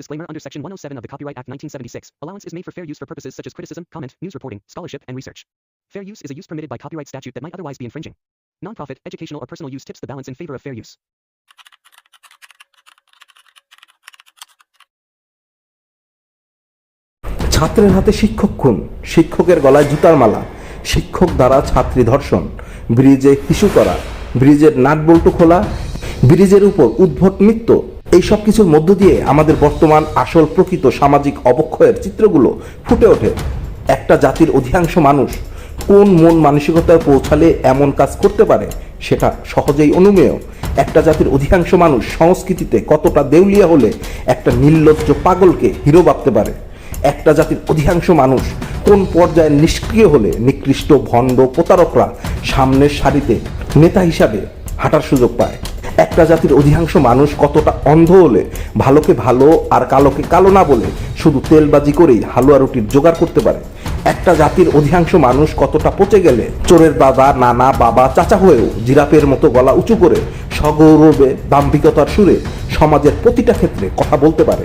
disclaimer under Section 107 of the Copyright Act 1976. Allowance is made for fair use for purposes such as criticism, comment, news reporting, scholarship, and research. Fair use is a use permitted by copyright statute that might otherwise be infringing. Nonprofit, educational, or personal use tips the balance in favor of fair use. ছাত্রের হাতে শিক্ষক খুন শিক্ষকের গলায় জুতার মালা শিক্ষক দ্বারা ছাত্রী ধর্ষণ ব্রিজে হিসু করা ব্রিজের নাটবল্টু খোলা ব্রিজের উপর উদ্ভট নৃত্য এই সব কিছুর মধ্য দিয়ে আমাদের বর্তমান আসল প্রকৃত সামাজিক অবক্ষয়ের চিত্রগুলো ফুটে ওঠে। একটা জাতির অধিকাংশ মানুষ কোন মন মানসিকতায় পৌঁছালে এমন কাজ করতে পারে সেটা সহজেই অনুমেয়। একটা জাতির অধিকাংশ মানুষ সংস্কৃতিতে কতটা দেউলিয়া হলে একটা নির্লজ্জ পাগলকে হিরো ভাবতে পারে। একটা জাতির অধিকাংশ মানুষ কোন পর্যায়ে নিষ্ক্রিয় হলে নিকৃষ্ট ভণ্ড প্রতারকরা সামনের সারিতে নেতা হিসাবে হাঁটার সুযোগ পায়। একটা জাতির অধিকাংশ মানুষ কতটা অন্ধ হলে, ভালোকে ভালো আর কালোকে কালো না বলে শুধু তেলবাজি করেই হালুয়া রুটির জোগাড় করতে পারে? একটা জাতির অধিকাংশ মানুষ কতটা পচে গেলে, চোরের দাদা নানা, বাবা, চাচা হয়েও জিরাপের মতো গলা উঁচু করে সগৌরবে দাম্ভিকতার সুরে সমাজের প্রতিটা ক্ষেত্রে কথা বলতে পারে।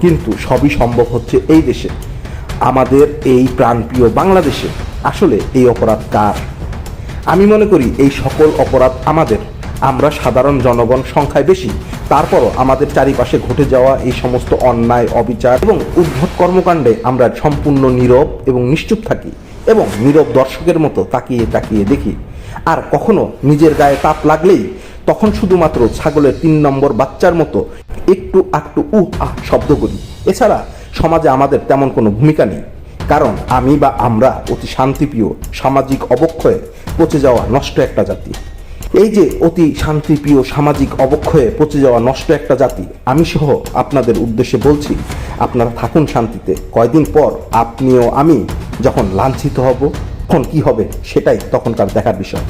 কিন্তু সবই সম্ভব হচ্ছে এই দেশে। আমাদের এই প্রাণপ্রিয় বাংলাদেশে আসলে এই অপরাধ কার? আমি মনে করি এই সকল অপরাধ আমাদের। আমরা সাধারণ জনগণ সংখ্যায় বেশি। তারপরও আমাদের চারিপাশে ঘটে যাওয়া এই সমস্ত অন্যায়, অবিচার এবং উদ্ভট কর্মকাণ্ডে আমরা সম্পূর্ণ নীরব এবং নিশ্চুপ থাকি এবং নীরব দর্শকের মতো তাকিয়ে তাকিয়ে দেখি। আর কখনো নিজের গায়ে তাপ লাগলেই তখন শুধুমাত্র ছাগলের তিন নম্বর বাচ্চার মতো একটু আকটু উহ আহ শব্দ করি। এছাড়া সমাজে আমাদের তেমন কোনো ভূমিকা নেই। কারণ আমি বা আমরা অতি শান্তিপ্রিয় সামাজিক অবক্ষয়ে পচে যাওয়া নষ্ট একটা জাতি। এই যে অতি শান্তিপ্রিয় সামাজিক অবক্ষয়ে পচে যাওয়া নষ্ট একটা জাতি, আমি সহ আপনাদের উদ্দেশ্যে বলছি, আপনারা থাকুন শান্তিতে। কয়দিন পর আপনিও আমি যখন লাঞ্ছিত হব, তখন কি হবে সেটাই তখনকার দেখার বিষয়।